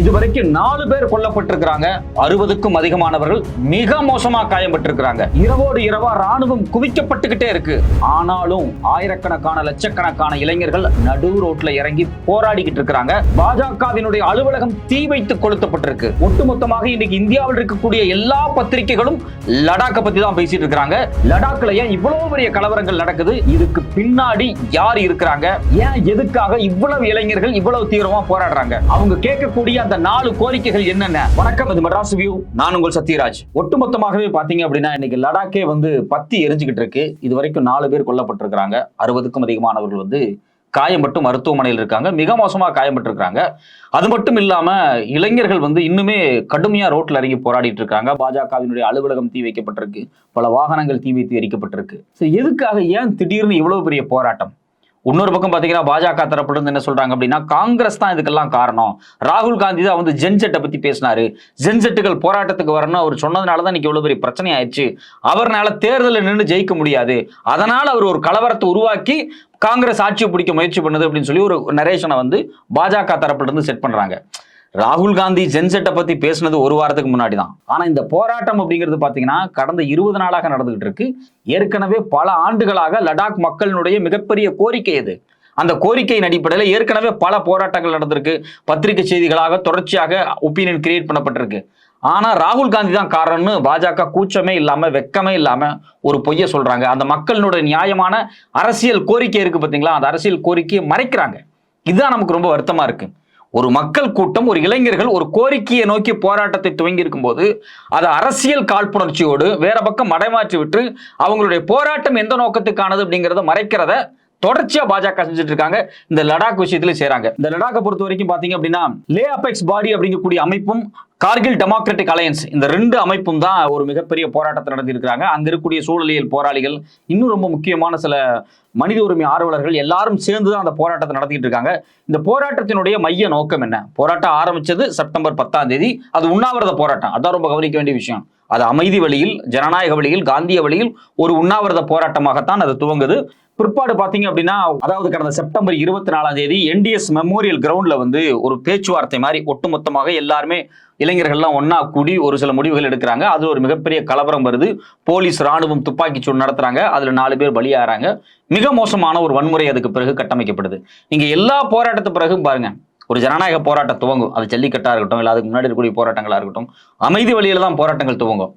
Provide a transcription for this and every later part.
இதுவரைக்கும் நாலு பேர் கொல்லப்பட்டிருக்கிறாங்க. அறுபதுக்கும் அதிகமானவர்கள் மிக மோசமா காயம்பட்டிருக்கிறாங்க. இரவோடு இரவா ராணுவம் குவிக்கப்பட்டுக்கிட்டே இருக்கு. ஆனாலும் ஆயிரக்கணக்கான லட்சக்கணக்கான இளைஞர்கள் நடு ரோட்ல இறங்கி போராடிக்கிட்டு இருக்கிறாங்க. பாஜகவினுடைய அலுவலகம் தீ வைத்து கொளுத்தப்பட்டிருக்கு. ஒட்டுமொத்தமாக இன்னைக்கு இந்தியாவில் இருக்கக்கூடிய எல்லா பத்திரிகைகளும் லடாக்க பத்தி தான் பேசிட்டு இருக்காங்க லடாக்ல ஏன் இவ்வளவு பெரிய கலவரங்கள் நடக்குது? இதுக்கு பின்னாடி யார் இருக்கிறாங்க? ஏன் எதுக்காக இவ்வளவு இளைஞர்கள் இவ்வளவு தீவிரமா போராடுறாங்க? அவங்க கேட்கக்கூடிய அந்த நாலு கோரிக்கைகள் என்னென்ன? வணக்கம் இது மெட்ராஸ் வியூ. நான் உங்கள் சத்யராஜ். ஒட்டுமொத்தமாகவே பாத்தீங்க அப்படின்னா இன்னைக்கு லடாக்கே வந்து பத்தி எரிஞ்சுக்கிட்டு இருக்கு. இது வரைக்கும் நாலு பேர் கொல்லப்பட்டிருக்கிறாங்க. அறுபதுக்கும் அதிகமானவர்கள் வந்து காயம்பட்டு மருத்துவமனையில் இருக்காங்க. மிக மோசமா காயம்பட்டிருக்கிறாங்க அது மட்டும் இல்லாம இளைஞர்கள் வந்து இன்னுமே கடுமையா ரோட்ல இறங்கி போராடிட்டு இருக்காங்க. பாஜகவினுடைய அலுவலகம் தீ வைக்கப்பட்டிருக்கு. பல வாகனங்கள் தீ வைத்து எரிக்கப்பட்டிருக்கு. ஸோ எதுக்காக ஏன் திடீர்னு இவ்வளவு பெரிய போராட்டம்? இன்னொரு பக்கம் பாத்தீங்கன்னா பாஜக தரப்புல என்ன சொல்றாங்க அப்படின்னா காங்கிரஸ் தான் இதுக்கெல்லாம் காரணம். ராகுல் காந்தி தான் வந்து ஜென்செட்டை பத்தி பேசினாரு. ஜென்செட்டுகள் போராட்டத்துக்கு வரணும் அவர் சொன்னதுனால தான் இன்னைக்கு இவ்வளவு பெரிய பிரச்சனை ஆயிடுச்சு. அவர்னால தேர்தலில் நின்று ஜெயிக்க முடியாது. அதனால அவர் ஒரு கலவரத்தை உருவாக்கி காங்கிரஸ் ஆட்சியை பிடிக்க முயற்சி பண்ணுது அப்படின்னு சொல்லி ஒரு நரேஷனை வந்து பாஜக தரப்புல இருந்து செட் பண்றாங்க. ராகுல் காந்தி ஜென்செட்டை பத்தி பேசினது ஒரு வாரத்துக்கு முன்னாடி தான் ஆனா இந்த போராட்டம் அப்படிங்கிறது பாத்தீங்கன்னா கடந்த இருபது நாளாக நடந்துகிட்டு இருக்கு. ஏற்கனவே பல ஆண்டுகளாக லடாக் மக்களினுடைய மிகப்பெரிய கோரிக்கை இது அந்த கோரிக்கையின் அடிப்படையில் ஏற்கனவே பல போராட்டங்கள் நடந்திருக்கு. பத்திரிகை செய்திகளாக தொடர்ச்சியாக ஒப்பீனியன் கிரியேட் பண்ணப்பட்டிருக்கு. ஆனால் ராகுல் காந்தி தான் காரணம்னு பாஜக கூச்சமே இல்லாமல் வெக்கமே இல்லாமல் ஒரு பொய்ய சொல்கிறாங்க அந்த மக்களினுடைய நியாயமான அரசியல் கோரிக்கை இருக்குது பார்த்தீங்களா அந்த அரசியல் கோரிக்கையை மறைக்கிறாங்க. இதுதான் நமக்கு ரொம்ப வருத்தமாக இருக்குது ஒரு மக்கள் கூட்டம் ஒரு இளைஞர்கள் ஒரு கோரிக்கையை நோக்கி போராட்டத்தை துவங்கி இருக்கும்போது அதை அரசியல் காழ்ப்புணர்ச்சியோடு வேற பக்கம் மடைமாற்றி விட்டு அவங்களுடைய போராட்டம் எந்த நோக்கத்துக்கானது அப்படிங்கிறத மறைக்கிறத தொடர்ச்சியா பாஜக செஞ்சுட்டு இருக்காங்க. இந்த லடாக் விஷயத்துல செய்யறாங்க இந்த லடாக்கை பொறுத்த வரைக்கும் பாத்தீங்க அப்படின்னா லே அபெக்ஸ் பாடி அப்படிங்கக்கூடிய அமைப்பும் கார்கில் டெமோக்ராட்டிக் அலையன்ஸ் இந்த ரெண்டு அமைப்பும் தான் ஒரு மிகப்பெரிய போராட்டத்தை நடத்தியிருக்கிறாங்க அங்க இருக்கக்கூடிய சூழலியல் போராளிகள் இன்னும் ரொம்ப முக்கியமான சில மனித உரிமை ஆர்வலர்கள் எல்லாரும் சேர்ந்து தான் அந்த போராட்டத்தை நடத்திட்டு இருக்காங்க. இந்த போராட்டத்தினுடைய மைய நோக்கம் என்ன? போராட்டம் ஆரம்பிச்சது செப்டம்பர் பத்தாம் தேதி. அது உண்ணாவிரத போராட்டம். அதான் ரொம்ப கவனிக்க வேண்டிய விஷயம். அது அமைதி வழியில் ஜனநாயக வழியில் காந்திய வழியில் ஒரு உண்ணாவிரத போராட்டமாகத்தான் அது துவங்குது. பிற்பாடு பார்த்தீங்க அப்படின்னா அதாவது கடந்த செப்டம்பர் இருபத்தி நாலாம் தேதி என்டிஎஸ் மெமோரியல் கிரவுண்டில் வந்து ஒரு பேச்சுவார்த்தை மாதிரி ஒட்டுமொத்தமாக எல்லாருமே இளைஞர்கள்லாம் ஒன்றா கூடி ஒரு சில முடிவுகள் எடுக்கிறாங்க. அது ஒரு மிகப்பெரிய கலவரம் வருது. போலீஸ் ராணுவம் துப்பாக்கி சூடு நடத்துறாங்க. அதில் நாலு பேர் பலியாகிறாங்க. மிக மோசமான ஒரு வன்முறை அதுக்கு பிறகு கட்டமைக்கப்படுது. இங்கே எல்லா போராட்டத்து பிறகு பாருங்கள் ஒரு ஜனநாயக போராட்டம் துவங்கும். அது ஜல்லிக்கட்டாக இருக்கட்டும் இல்லை அதுக்கு முன்னாடி இருக்கக்கூடிய போராட்டங்களாக இருக்கட்டும் அமைதி வழியில தான் போராட்டங்கள் துவங்கும்.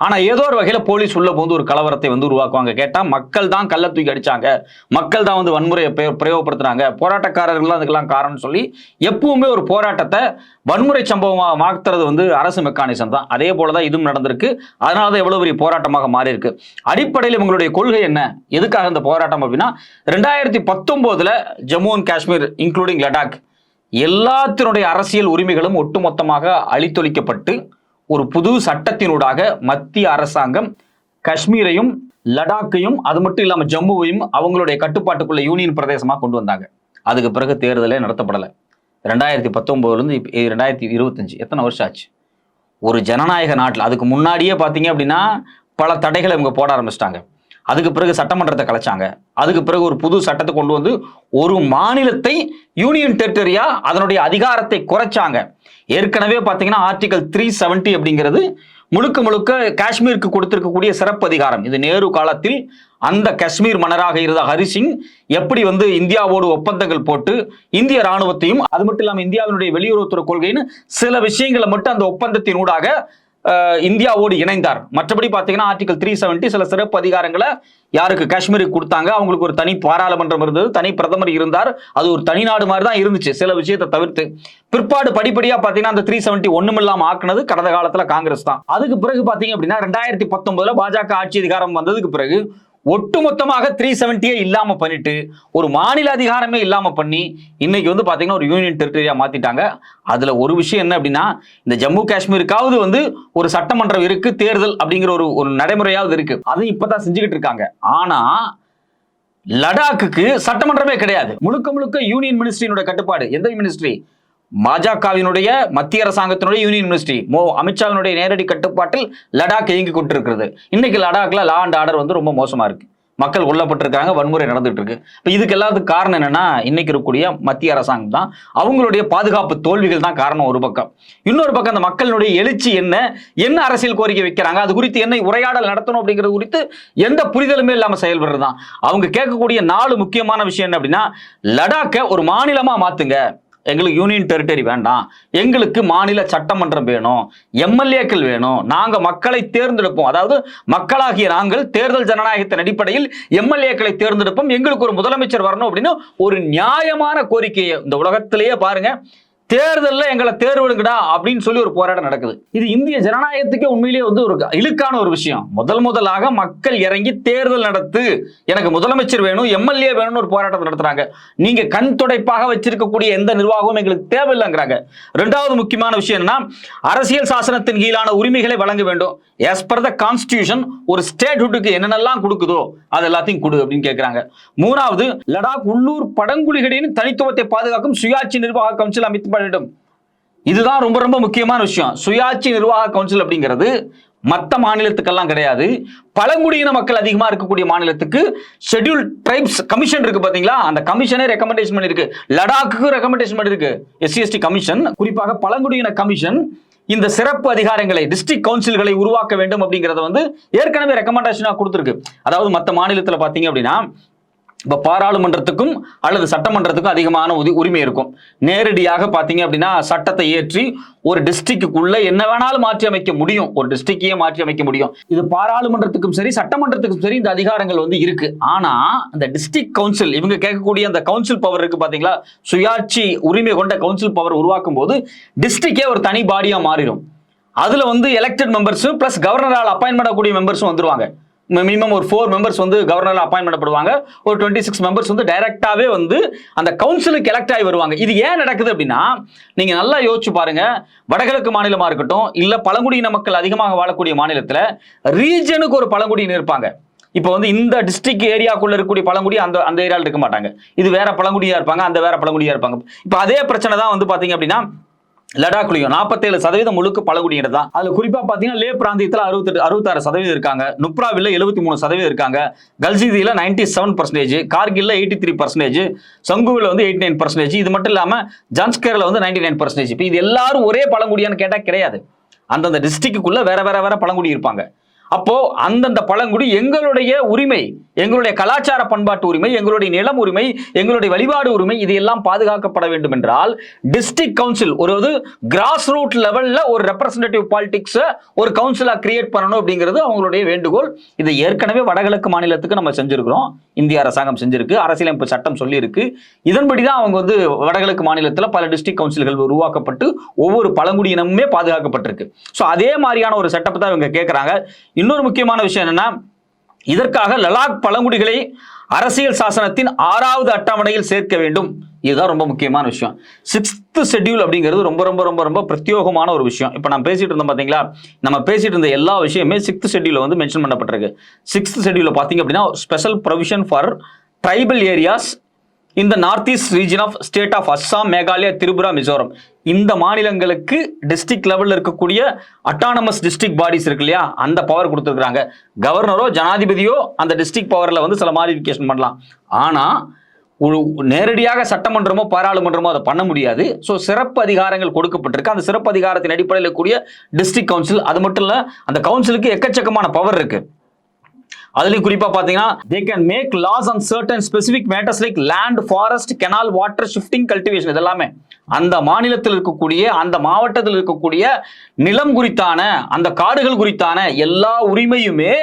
ஆனால் ஏதோ ஒரு வகையில் போலீஸ் உள்ள போந்து ஒரு கலவரத்தை வந்து உருவாக்குவாங்க. கேட்டால் மக்கள் தான் கள்ள தூக்கி அடிச்சாங்க. மக்கள் தான் வந்து வன்முறையை பிரயோ- பிரயோகப்படுத்துறாங்க. போராட்டக்காரர்கள் அதுக்கெல்லாம் காரணம்னு சொல்லி எப்பவுமே ஒரு போராட்டத்தை வன்முறை சம்பவமாக மாத்துறது வந்து அரசு மெக்கானிசம் தான். அதே போல தான் இதுவும் நடந்திருக்கு. அதனால தான் எவ்வளோ பெரிய போராட்டமாக மாறி இருக்கு அடிப்படையில் உங்களுடைய கொள்கை என்ன? எதுக்காக இந்த போராட்டம் அப்படின்னா ரெண்டாயிரத்தி பத்தொம்போதில் ஜம்மு அண்ட் காஷ்மீர் இன்க்ளூடிங் லடாக் எல்லாத்தினுடைய அரசியல் உரிமைகளும் ஒட்டுமொத்தமாக அழித்தொழிக்கப்பட்டு ஒரு புது சட்டத்தினூடாக மத்திய அரசாங்கம் காஷ்மீரையும் லடாக்கையும் அது மட்டும் இல்லாமல் ஜம்முவையும் அவங்களுடைய கட்டுப்பாட்டுக்குள்ள யூனியன் பிரதேசமாக கொண்டு வந்தாங்க. அதுக்கு பிறகு தேர்தலே நடத்தப்படலை. ரெண்டாயிரத்தி பத்தொம்போதுலேருந்து இப்போ ரெண்டாயிரத்தி இருபத்தஞ்சி. எத்தனை வருஷம் ஆச்சு? ஒரு ஜனநாயக நாட்டில் அதுக்கு முன்னாடியே பார்த்தீங்க அப்படின்னா பல தடைகளை இவங்க போட ஆரம்பிச்சிட்டாங்க. அதுக்கு பிறகு சட்டமன்றத்தை கலைச்சாங்க. அதுக்கு பிறகு ஒரு புது சட்டத்தை கொண்டு வந்து ஒரு மாநிலத்தை யூனியன் டெரிட்டரியா அதனுடைய அதிகாரத்தை குறைச்சாங்க. ஏற்கனவே பார்த்தீங்கன்னா ஆர்டிகல் த்ரீ செவன்ட்டி அப்படிங்கிறது முழுக்க முழுக்க காஷ்மீருக்கு கொடுத்திருக்கக்கூடிய சிறப்பு அதிகாரம். இது நேரு காலத்தில் அந்த காஷ்மீர் மன்னராக இருந்த ஹரிசிங் எப்படி வந்து இந்தியாவோடு ஒப்பந்தங்கள் போட்டு இந்திய ராணுவத்தையும் அது மட்டும் இல்லாமல் இந்தியாவினுடைய வெளியுறவுத்துறை கொள்கைன்னு சில விஷயங்களை மட்டும் அந்த ஒப்பந்தத்தின் ஊடாக இந்தியாவோடு இணைந்தார். மற்றபடி பார்த்தீங்கன்னா ஆர்டிகல் த்ரீ செவன்ட்டி சில சிறப்பு அதிகாரங்களை யாருக்கு? காஷ்மீருக்கு கொடுத்தாங்க. அவங்களுக்கு ஒரு தனி பாராளுமன்றம் இருந்தது. தனி பிரதமர் இருந்தார். அது ஒரு தனி நாடு மாதிரி தான் இருந்துச்சு. சில விஷயத்தை தவிர்த்து. பிற்பாடு படிப்படியா பாத்தீங்கன்னா அந்த த்ரீ செவன்ட்டி ஒண்ணுமில்லாம ஆக்குனது கடந்த காலத்துல காங்கிரஸ் தான். அதுக்கு பிறகு பாத்தீங்க அப்படின்னா ரெண்டாயிரத்தி பத்தொன்பதுல பாஜக ஆட்சி அதிகாரம் வந்ததுக்கு பிறகு ஒட்டுமொத்தமாக த்ரீ செவன்ட்டியே இல்லாமல் பண்ணிட்டு ஒரு மாநில அதிகாரமே இல்லாமல் பண்ணி இன்னைக்கு வந்து பார்த்தீங்கன்னா ஒரு யூனியன் டெரிட்டரியாக மாத்திட்டாங்க. அதில் ஒரு விஷயம் என்ன அப்படின்னா இந்த ஜம்மு காஷ்மீருக்காவது வந்து ஒரு சட்டமன்றம் இருக்கு தேர்தல் அப்படிங்கிற ஒரு ஒரு நடைமுறையாவது இருக்கு. அது இப்பதான் செஞ்சுக்கிட்டு இருக்காங்க. ஆனா லடாக்குக்கு சட்டமன்றமே கிடையாது. முழுக்க முழுக்க யூனியன் மினிஸ்ட்ரியினோட கட்டுப்பாடு. எந்த மினிஸ்ட்ரி பாஜகவினுடைய மத்திய அரசாங்கத்தினுடைய யூனியன் மினிஸ்ட்ரி மோ அமித்ஷாவினுடைய நேரடி கட்டுப்பாட்டில் லடாக் இயங்கி கொண்டிருக்கிறது. இன்னைக்கு லடாக்ல லா அண்ட் ஆர்டர் வந்து ரொம்ப மோசமா இருக்கு. மக்கள் கொல்லப்பட்டிருக்காங்க வன்முறை நடந்துட்டு இருக்கு இப்போ இதுக்கு எல்லாத்துக்கு காரணம் என்னன்னா இன்னைக்கு இருக்கக்கூடிய மத்திய அரசாங்கம் தான். அவங்களுடைய பாதுகாப்பு தோல்விகள் தான் காரணம் ஒரு பக்கம். இன்னொரு பக்கம் அந்த மக்களுடைய எழுச்சி என்ன என்ன அரசியல் கோரிக்கை வைக்கிறாங்க அது குறித்து என்ன உரையாடல் நடத்தணும் அப்படிங்கிறது குறித்து எந்த புரிதலுமே இல்லாமல் செயல்படுறது தான் அவங்க கேட்கக்கூடிய நாலு முக்கியமான விஷயம் என்ன அப்படின்னா லடாக்கை ஒரு மாநிலமா மாத்துங்க. எங்களுக்கு யூனியன் டெரிட்டரி வேண்டாம். எங்களுக்கு மாநில சட்டமன்றம் வேணும். எம்எல்ஏக்கள் வேணும். நாங்கள் மக்களை தேர்ந்தெடுப்போம். அதாவது மக்களாகிய நாங்கள் தேர்தல் ஜனநாயகத்தின் அடிப்படையில் எம்எல்ஏக்களை தேர்ந்தெடுப்போம். எங்களுக்கு ஒரு முதலமைச்சர் வரணும் அப்படின்னு ஒரு நியாயமான கோரிக்கையை இந்த உலகத்திலேயே பாருங்க. தேர்தலில் எங்களை தேர்வெடுங்கடா அப்படின்னு சொல்லி ஒரு போராட்டம் நடக்குது. இது இந்திய ஜனநாயகத்துக்கே உண்மையிலேயே வந்து ஒரு இழுக்கான ஒரு விஷயம். முதல் முதலாக மக்கள் இறங்கி தேர்தல் நடத்து எனக்கு முதலமைச்சர் வேணும் எம்எல்ஏ வேணும்னு ஒரு போராட்டம் நடத்துறாங்க. நீங்க கண் துடைப்பாக வச்சிருக்கக்கூடிய எந்த நிர்வாகமும் எங்களுக்கு தேவையில்லைங்கிறாங்க. ரெண்டாவது முக்கியமான விஷயம் என்னன்னா அரசியல் சாசனத்தின் கீழான உரிமைகளை வழங்க வேண்டும். எஸ் பர் த கான்ஸ்டியூஷன் ஒரு ஸ்டேட் ஹுட்டுக்கு என்னென்னலாம் கொடுக்குதோ அது எல்லாத்தையும் கொடு அப்படின்னு கேட்கிறாங்க மூணாவது லடாக் உள்ளூர் படங்குழிகளின் தனித்துவத்தை பாதுகாக்கும் சுயாட்சி நிர்வாக கவுன்சில் அமைத்து வேண்டும் இதுதான் ரொம்ப ரொம்ப முக்கியமான விஷயம். சுயாட்சி நிர்வாக கவுன்சில் அப்படிங்கிறது மற்ற மாநிலத்துக்கெல்லாம் கிடையாது. பழங்குடியின மக்கள் அதிகமா இருக்கக்கூடிய மாநிலத்துக்கு ஷெட்யூல் ட்ரைப்ஸ் கமிஷன் இருக்கு பாத்தீங்களா? அந்த கமிஷனே ரெக்கமெண்டேஷன் பண்ணிருக்கு. லடாக்கு ரெக்கமெண்டேஷன் பண்ணிருக்கு. எஸ்சிஎஸ்டி கமிஷன் குறிப்பாக பழங்குடியின கமிஷன் இந்த சிறப்பு அதிகாரங்களை டிஸ்ட்ரிக்ட் கவுன்சில்களை உருவாக்க வேண்டும் அப்படிங்கிறத வந்து ஏற்கனவே ரெக்கமெண்டேஷனாக கொடுத்துருக்கு. அதாவது மற்ற மாநிலத்தில் பார்த்தீங்க அப்படின்னா இப்போ பாராளுமன்றத்துக்கும் அல்லது சட்டமன்றத்துக்கும் அதிகமான உதி உரிமை இருக்கும். நேரடியாக பார்த்தீங்க அப்படின்னா சட்டத்தை ஏற்றி ஒரு டிஸ்ட்ரிக்டுக்குள்ளே என்ன வேணாலும் மாற்றி அமைக்க முடியும். ஒரு டிஸ்ட்ரிக்டையே மாற்றி அமைக்க முடியும். இது பாராளுமன்றத்துக்கும் சரி சட்டமன்றத்துக்கும் சரி இந்த அதிகாரங்கள் வந்து இருக்கு. ஆனா இந்த டிஸ்ட்ரிக்ட் கவுன்சில் இவங்க கேட்கக்கூடிய அந்த கவுன்சில் பவர் இருக்கு பார்த்தீங்களா சுயாட்சி உரிமை கொண்ட கவுன்சில் பவர் உருவாக்கும் போது டிஸ்ட்ரிக்டே ஒரு தனி பாடியாக மாறிடும். அதில் வந்து எலெக்டட் மெம்பர்ஸும் ப்ளஸ் கவர்னரால் அப்பாயின் பண்ணக்கூடிய மெம்பர்ஸும் வந்துருவாங்க. மினிமம் ஒரு ஃபோர் மெம்பர்ஸ் வந்து கவர்னரில் அப்பாயின் பண்ணப்படுவாங்க. ஒரு டுவெண்ட்டி சிக்ஸ் மெம்பர்ஸ் வந்து டைரெக்டாகவே வந்து அந்த கவுன்சிலுக்கு எலெக்ட் ஆகி வருவாங்க. இது ஏன் நடக்குது அப்படின்னா நீங்கள் நல்லா யோசிச்சு பாருங்க. வடகிழக்கு மாநிலமாக இருக்கட்டும் இல்லை பழங்குடியின மக்கள் அதிகமாக வாழக்கூடிய மாநிலத்தில் ரீஜனுக்கு ஒரு பழங்குடியினர் இருப்பாங்க. இப்போ வந்து இந்த டிஸ்ட்ரிக்ட் ஏரியாக்குள்ள இருக்கக்கூடிய பழங்குடி அந்த அந்த ஏரியாவில் இருக்க மாட்டாங்க. இது வேற பழங்குடியா இருப்பாங்க அந்த வேற பழங்குடியா இருப்பாங்க. இப்போ அதே பிரச்சனை தான் வந்து பார்த்தீங்க அப்படின்னா லடாக்லையும் நாற்பத்தேழு சதவீதம் முழுக்க பழங்குடியினர் தான். அதுல குறிப்பா பாத்தீங்கன்னா லே பிராந்தியத்தில் அறுபத்தெட்டு அறுபத்தாறு சதவீதம் இருக்காங்க. நுப்ராவில் எழுபத்தி மூணு சதவீதம் இருக்காங்க. கல்ஜிதியில நைன்டி செவன் பர்சன்டேஜ் கார்கில்ல எயிட்டி த்ரீ பர்சன்டேஜ் சங்குவில் வந்து எயிட்டி நைன் பர்சன்டேஜ் இது மட்டும் இல்லாம ஜான்ஸ்கேரில் வந்து நைன்டி நைன் பர்சன்டேஜ் இப்போ இது எல்லாரும் ஒரே பழங்குடியான்னு கேட்டா கிடையாது. அந்தந்த டிஸ்ட்ரிக்டுக்குள்ள வேற வேற வேற பழங்குடி இருப்பாங்க. அப்போ அந்தந்த பழங்குடி எங்களுடைய உரிமை எங்களுடைய கலாச்சார பண்பாட்டு உரிமை எங்களுடைய நிலம் உரிமை எங்களுடைய வழிபாடு உரிமை இதையெல்லாம் பாதுகாக்கப்பட வேண்டும் என்றால் டிஸ்ட்ரிக்ட் கவுன்சில் ஒரு கிராஸ் ரூட் லெவலில் ஒரு ரெப்ரசன்டேட்டிவ் பாலிடிக்ஸை ஒரு கவுன்சிலாக கிரியேட் பண்ணணும் அப்படிங்கிறது அவங்களுடைய வேண்டுகோள். இது ஏற்கனவே வடகிழக்கு மாநிலத்துக்கு நம்ம செஞ்சுருக்கிறோம். இந்திய அரசாங்கம் செஞ்சிருக்கு அரசியலமைப்பு சட்டம் சொல்லியிருக்கு. இதன்படி தான் அவங்க வந்து வடகிழக்கு மாநிலத்தில் பல டிஸ்ட்ரிக்ட் கவுன்சில்கள் உருவாக்கப்பட்டு ஒவ்வொரு பழங்குடியினமுமே பாதுகாக்கப்பட்டிருக்கு. ஸோ அதே மாதிரியான ஒரு செட்டப் தான் இவங்க கேட்குறாங்க இன்னொரு முக்கியமான விஷயம் என்னன்னா இதற்காக லடாக் பழங்குடிகளை அரசியல் சாசனத்தின் ஆறாவது அட்டவணையில் சேர்க்க வேண்டும். இதுதான் ரொம்ப முக்கியமான விஷயம். சிக்ஸ்த் ஷெட்யூல் அப்படிங்கிறது ரொம்ப ரொம்ப ரொம்ப ரொம்ப பிரத்யோகமான ஒரு விஷயம். இப்போ நான் பேசிட்டு இருந்தோம் பார்த்தீங்களா நம்ம பேசிட்டு இருந்த எல்லா விஷயமே சிக்ஸ்த் ஷெட்யூலில் வந்து மென்ஷன் பண்ணப்பட்டிருக்கு. சிக்ஸ்த் ஷெட்யூலில் பார்த்தீங்க அப்படின்னா special provision for tribal areas இந்த north east region of state of Assam Meghalaya Tripura Mizoram இந்த மாநிலங்களுக்கு டிஸ்ட்ரிக்ட் லெவலில் இருக்கக்கூடிய அட்டானமஸ் டிஸ்ட்ரிக்ட் பாடிஸ் இருக்கு இல்லையா? அந்த பவர் கொடுத்துருக்குறாங்க. கவர்னரோ ஜனாதிபதியோ அந்த டிஸ்ட்ரிக்ட் பவரில் வந்து சில மாடிஃபிகேஷன் பண்ணலாம். ஆனால் ஒரு நேரடியாக சட்டமன்றமோ பாராளுமன்றமோ அதை பண்ண முடியாது. ஸோ சிறப்பு அதிகாரங்கள் கொடுக்கப்பட்டிருக்கு. அந்த சிறப்பு அதிகாரத்தின் அடிப்படையில் கூடிய டிஸ்ட்ரிக்ட் கவுன்சில் அது மட்டும் இல்லை அந்த கவுன்சிலுக்கு எக்கச்சக்கமான பவர் இருக்குது அதுலயும் குறிப்பா பாத்தீங்கன்னா they can make laws on certain specific matters like land forest canal water shifting cultivation இதெல்லாமே. அந்த மாநிலத்தில் இருக்கக்கூடிய அந்த மாவட்டத்தில் இருக்கக்கூடிய நிலம் குறித்தான அந்த காடுகள் குறித்தான எல்லா உரிமையுமே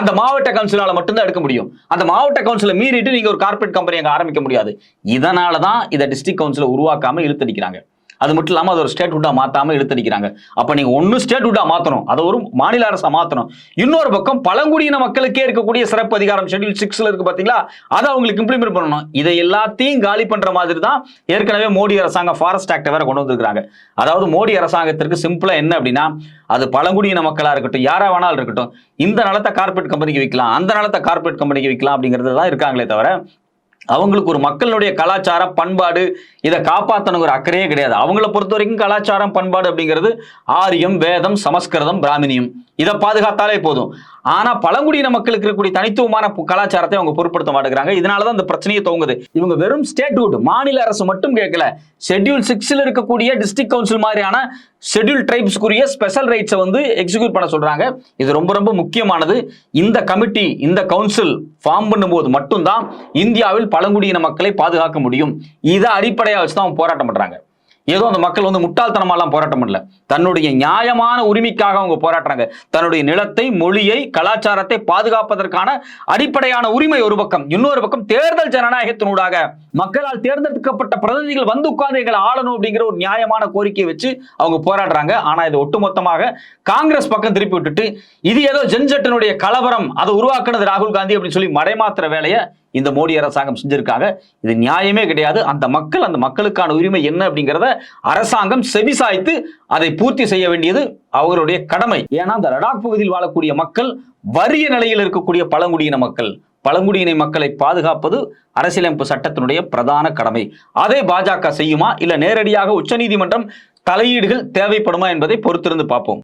அந்த மாவட்ட கவுன்சிலால மட்டும்தான் எடுக்க முடியும். அந்த மாவட்ட கவுன்சிலை மீறிட்டு நீங்க ஒரு கார்பரேட் கம்பெனி அங்கே ஆரம்பிக்க முடியாது. இதனால தான் இதை டிஸ்ட்ரிக்ட் கவுன்சிலை உருவாக்காம இழுத்தடிக்கிறாங்க. அது மட்டும் இல்லாமல் அது ஒரு ஸ்டேட் மாற்றாமல் எடுத்து இழுத்தடிக்கிறாங்க. அப்போ நீங்கள் ஒன்னு ஸ்டேட் ஹுட்டா அதை ஒரு மாநில அரசாக மாற்றணும் இன்னொரு பக்கம் பழங்குடியின மக்களுக்கே இருக்கக்கூடிய சிறப்பு அதிகாரம் ஷெட்யூல் சிக்ஸில் இருக்குது பார்த்தீங்களா அதை அவங்களுக்கு இம்ப்ளிமெண்ட் பண்ணணும். இதை எல்லாத்தையும் காலி பண்ணுற மாதிரி தான் ஏற்கனவே மோடி அரசாங்கம் ஃபாரஸ்ட் ஆக்டை வேற கொண்டு வந்திருக்காங்க அதாவது மோடி அரசாங்கத்திற்கு சிம்பிளாக என்ன அப்படின்னா அது பழங்குடியின மக்களாக இருக்கட்டும் யாராக வேணாலும் இருக்கட்டும் இந்த நிலத்தை கார்ப்பரேட் கம்பெனிக்கு விற்கலாம் அந்த நிலத்தை கார்ப்பரேட் கம்பெனிக்கு விற்கலாம் அப்படிங்கிறது தான் இருக்காங்களே தவிர அவங்களுக்கு ஒரு மக்களுடைய கலாச்சாரம் பண்பாடு இதை காப்பாற்றணுங்கிற அக்கறையே கிடையாது. அவங்கள பொறுத்த வரைக்கும் கலாச்சாரம் பண்பாடு அப்படிங்கிறது ஆரியம் வேதம் சமஸ்கிருதம் பிராமணியம் இதை பாதுகாத்தாலே போதும். ஆனா பழங்குடியின மக்களுக்கு இருக்கக்கூடிய தனித்துவமான கலாச்சாரத்தை அவங்க பொருட்படுத்த மாட்டேங்கிறாங்க. இதனாலதான் இந்த பிரச்சனையை தோங்குது இவங்க வெறும் ஸ்டேட்ஹுட் மாநில அரசு மட்டும் கேட்கல. ஷெட்யூல் சிக்ஸ்ல இருக்கக்கூடிய டிஸ்ட்ரிக்ட் கவுன்சில் மாதிரியான ஷெட்யூல் ட்ரைப்ஸ்க்குரிய ஸ்பெஷல் ரைட்ஸை வந்து எக்ஸிக்யூட் பண்ண சொல்றாங்க. இது ரொம்ப ரொம்ப முக்கியமானது. இந்த கமிட்டி இந்த கவுன்சில் ஃபார்ம் பண்ணும்போது மட்டும்தான் இந்தியாவில் பழங்குடியின மக்களை பாதுகாக்க முடியும். இதை அடிப்படையாக வச்சு தான் அவங்க போராட்டம் பண்றாங்க. ஏதோ அந்த மக்கள் வந்து முட்டாள்தனமாலாம் போராட்டம் பண்ணல. தன்னுடைய நியாயமான உரிமைக்காக அவங்க போராடுறாங்க. தன்னுடைய நிலத்தை மொழியை கலாச்சாரத்தை பாதுகாப்பதற்கான அடிப்படையான உரிமை ஒரு பக்கம். இன்னொரு பக்கம் தேர்தல் ஜனநாயகத்தினூடாக மக்களால் தேர்ந்தெடுக்கப்பட்ட பிரதிநிதிகள் வந்து உட்கார்ந்து எங்களை ஆளணும் அப்படிங்கிற ஒரு நியாயமான கோரிக்கையை வச்சு அவங்க போராடுறாங்க. ஆனா இது ஒட்டுமொத்தமாக காங்கிரஸ் பக்கம் திருப்பி விட்டுட்டு இது ஏதோ ஜென்ஜெட்டினுடைய கலவரம் அதை உருவாக்குனது ராகுல் காந்தி அப்படின்னு சொல்லி மடைமாத்துற வேலையை இந்த மோடி அரசாங்கம் செஞ்சிருக்காங்க. இது நியாயமே கிடையாது. அந்த மக்கள் அந்த மக்களுக்கான உரிமை என்ன அப்படிங்கிறத அரசாங்கம் செவிசாய்த்து அதை பூர்த்தி செய்ய வேண்டியது அவர்களுடைய கடமை. ஏன்னா அந்த லடாக் பகுதியில் வாழக்கூடிய மக்கள் வறிய நிலையில் இருக்கக்கூடிய பழங்குடியின மக்கள். பழங்குடியின மக்களை பாதுகாப்பது அரசியலமைப்பு சட்டத்தினுடைய பிரதான கடமை. அதை பாஜக செய்யுமா? இல்ல நேரடியாக உச்சநீதிமன்றம் தலையீடுகள் தேவைப்படுமா என்பதை பொறுத்திருந்து பார்ப்போம்.